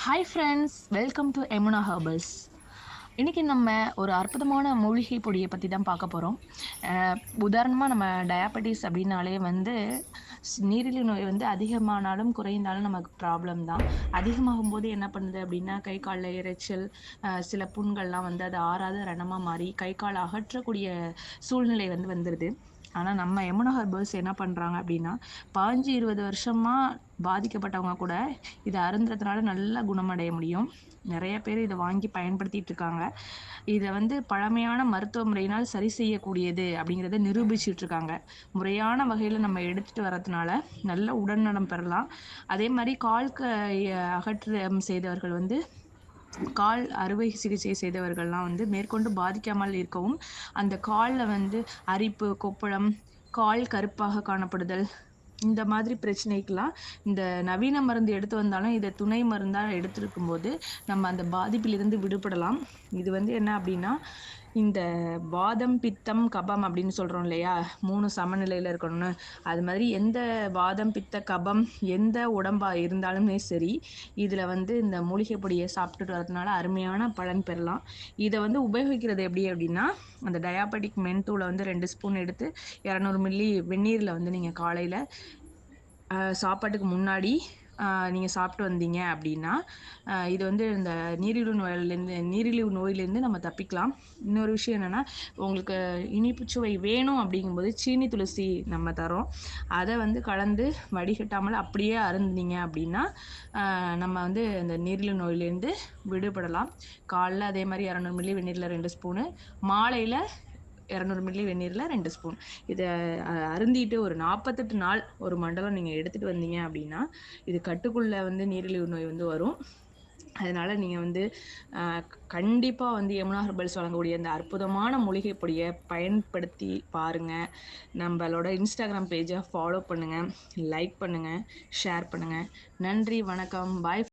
Hi friends welcome to Yamuna herbals இன்றைக்கி நம்ம ஒரு அற்புதமான மூலிகை பொடியை பற்றி தான் பார்க்க போகிறோம் உதாரணமாக நம்ம டயாபெட்டிஸ் அப்படின்னாலே வந்து நீரிழிவு நோய் வந்து அதிகமானாலும் குறைந்தாலும் நமக்கு ப்ராப்ளம் தான். அதிகமாகும் போது என்ன பண்ணுது அப்படின்னா கை காலில் இரைச்சல் சில புண்கள்லாம் வந்து அது ஆறாத ரணமாக மாறி கை கால் அகற்றக்கூடிய சூழ்நிலை வந்து வந்துடுது ஆனால் நம்ம யமுனா ஹர்பல்ஸ் என்ன பண்ணுறாங்க அப்படின்னா பாஞ்சு இருபது வருஷமாக பாதிக்கப்பட்டவங்க கூட இதை அருந்துறதுனால நல்லா குணமடைய முடியும். நிறைய பேர் இதை வாங்கி பயன்படுத்திட்டு இருக்காங்க. இதை வந்து பழமையான மருத்துவ முறையினால் சரி செய்யக்கூடியது அப்படிங்கிறத நிரூபிச்சுட்டு இருக்காங்க. முறையான வகையில் நம்ம எடுத்துட்டு வரதுனால நல்ல உடல்நலம் பெறலாம். அதே மாதிரி கால் அகற்றம் செய்தவர்கள் வந்து கால் அறுவை சிகிச்சை செய்தவர்கள்லாம் வந்து மேற்கொண்டு பாதிக்காமல் இருக்கவும் அந்த காலில் வந்து அரிப்பு கொப்பளம் கால் கருப்பாக காணப்படுதல் இந்த மாதிரி பிரச்சனைக்கெல்லாம் இந்த நவீன மருந்து எடுத்து வந்தாலும் இதை துணை மருந்தாக எடுத்துருக்கும் போது நம்ம அந்த பாதிப்பிலிருந்து விடுபடலாம். இது வந்து என்ன அப்படின்னா இந்த வாதம் பித்தம் கபம் அப்படின்னு சொல்கிறோம் இல்லையா? மூணு சமநிலையில் இருக்கணும்னு. அது மாதிரி எந்த வாதம் பித்த கபம் எந்த உடம்பா இருந்தாலுமே சரி இதில் வந்து இந்த மூலிகை பொடியை சாப்பிட்டுட்டு வரதுனால அருமையான பலன் பெறலாம். இதை வந்து உபயோகிக்கிறது எப்படி அப்படின்னா அந்த டயாபெட்டிக் மென்தூளை வந்து ரெண்டு ஸ்பூன் எடுத்து இரநூறு மில்லி வெந்நீரில் வந்து நீங்கள் காலையில் சாப்பாட்டுக்கு முன்னாடி நீங்கள் சாப்பிட்டு வந்தீங்க அப்படின்னா இது வந்து இந்த நீரிழிவு நோயிலேருந்து நீரிழிவு நோயிலேருந்து நம்ம தப்பிக்கலாம். இன்னொரு விஷயம் என்னென்னா உங்களுக்கு இனிப்பு சுவை வேணும் அப்படிங்கும்போது சீனி துளசி நம்ம தரோம். அதை வந்து கலந்து வடிகட்டாமல் அப்படியே அருந்தீங்க அப்படின்னா நம்ம வந்து இந்த நீரிழிவு நோயிலேருந்து விடுபடலாம். காலைல அதே மாதிரி இரநூறு மில்லி வெந்நீரில் ரெண்டு ஸ்பூனு மாலையில் இரநூறு மில்லி வெந்நீரில் ரெண்டு ஸ்பூன். இதை அருந்திட்டு ஒரு நாற்பத்தெட்டு நாள் ஒரு மண்டலம் நீங்கள் எடுத்துகிட்டு வந்தீங்க அப்படின்னா இது கட்டுக்குள்ளே வந்து நீரிழிவு நோய் வந்து வரும். அதனால் நீங்கள் வந்து கண்டிப்பாக வந்து யமுனா ஹெர்பல்ஸ் வழங்கக்கூடிய அந்த அற்புதமான மூலிகை பொடியை பயன்படுத்தி பாருங்கள் நம்மளோட இன்ஸ்டாகிராம் பேஜை ஃபாலோ பண்ணுங்கள் லைக் பண்ணுங்கள் ஷேர் பண்ணுங்கள் நன்றி வணக்கம் பாய்